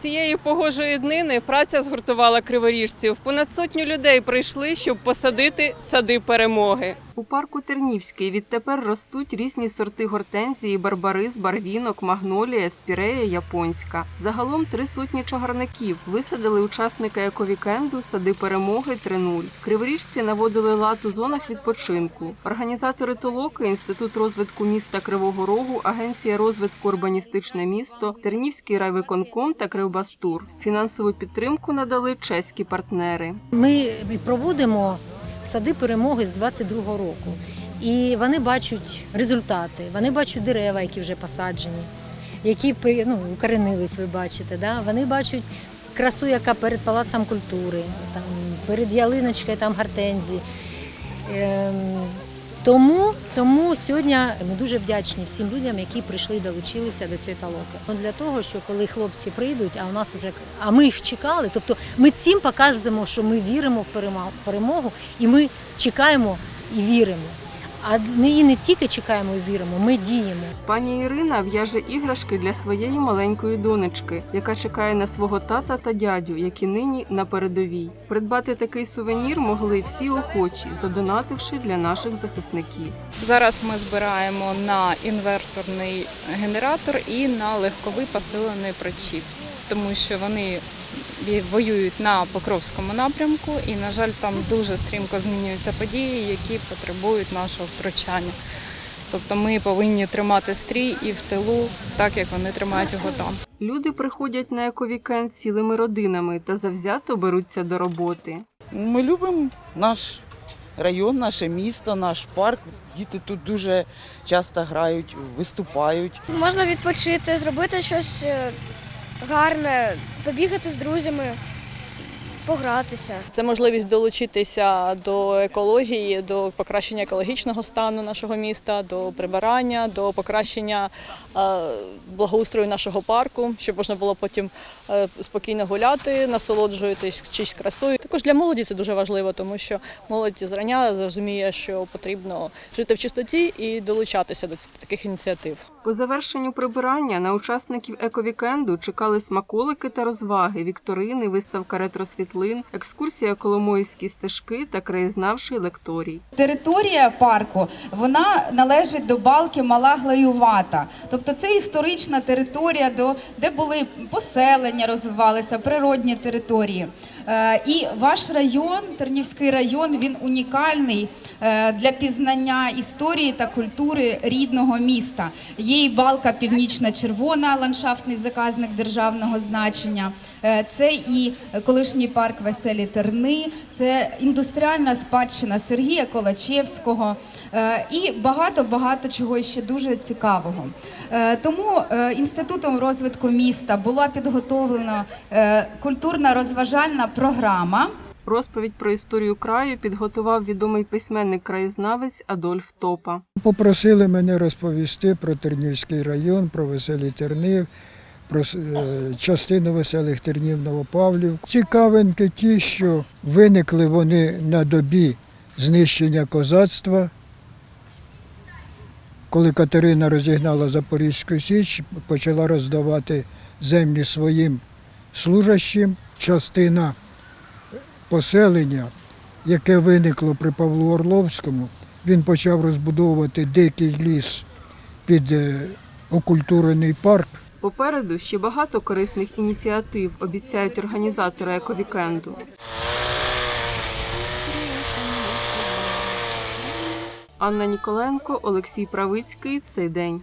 Цієї погожої днини праця згуртувала криворіжців. Понад сотню людей прийшли, щоб посадити сади перемоги. У парку Тернівський відтепер ростуть різні сорти гортензії, барбарис, барвінок, магнолія, спірея, японська. Загалом три сотні чагарників висадили учасники ековікенду сади перемоги 3.0. Криворіжці наводили лад у зонах відпочинку. Організатори толоки, інститут розвитку міста Кривого Рогу, агенція розвитку урбаністичне місто, Тернівський райвиконком та Кривбастур. Фінансову підтримку надали чеські партнери. Ми проводимо сади перемоги з 22-го року. І вони бачать результати, вони бачать дерева, які вже посаджені, які ну, укоренились, ви бачите. Да? Вони бачать красу, яка перед палацом культури, там, перед ялиночкою там гортензії. Ем, тому, тому сьогодні ми дуже вдячні всім людям, які прийшли і долучилися до цієї талоки. Ну, Для того, що коли хлопці прийдуть, а у нас вже а ми їх чекали. Тобто ми цим показуємо, що ми віримо в перемогу, і ми чекаємо і віримо. А не і не тільки чекаємо і віримо, ми діємо. Пані Ірина в'яже іграшки для своєї маленької донечки, яка чекає на свого тата та дядю, які нині на передовій. Придбати такий сувенір могли всі охочі, задонативши для наших захисників. Зараз ми збираємо на інверторний генератор і на легковий посилений причіп, тому що вони воюють на Покровському напрямку, і, на жаль, там дуже стрімко змінюються події, які потребують нашого втручання. Тобто ми повинні тримати стрій і в тилу, так як вони тримають його там. Люди приходять на ековікенд цілими родинами та завзято беруться до роботи. Ми любимо наш район, наше місто, наш парк. Діти тут дуже часто грають, виступають. Можна відпочити, зробити щось е, гарне, побігати з друзями, погратися. Це можливість долучитися до екології, до покращення екологічного стану нашого міста, до прибирання, до покращення е, благоустрою нашого парку, щоб можна було потім е, спокійно гуляти, насолоджуватись чись красою. Також для молоді це дуже важливо, тому що молодь зрання розуміє, що потрібно жити в чистоті і долучатися до таких ініціатив. По завершенню прибирання на учасників ековікенду чекали смаколики та розваги, вікторини, виставка ретросвітлин, екскурсія Коломойські стежки та краєзнавчий лекторій. Територія парку вона належить до балки Мала Глаювата. Тобто це історична територія, де були поселення, розвивалися природні території. Е, І ваш район, Тернівський район, він унікальний е, для пізнання історії та культури рідного міста. Є і балка Північна-Червона, ландшафтний заказник державного значення. Е, Це і колишній парк Веселі Терни, це індустріальна спадщина Сергія Колачевського е, і багато багато чого ще дуже цікавого. Е, Тому е, інститутом розвитку міста була підготовлена е, культурна розважальна програма. Розповідь про історію краю підготував відомий письменник-краєзнавець Адольф Топа. Попросили мене розповісти про Тернівський район, про веселі терни, про е, частину веселих тернів Новопавлів. Цікавинки ті, що виникли вони на добі знищення козацтва. Коли Катерина розігнала Запорізьку Січ, почала роздавати землі своїм служащим, частина поселення, яке виникло при Павлу Орловському, він почав розбудовувати дикий ліс під е, окультурений парк. Попереду ще багато корисних ініціатив обіцяють організатори ековікенду. Анна Ніколенко, Олексій Правицький. Цей день.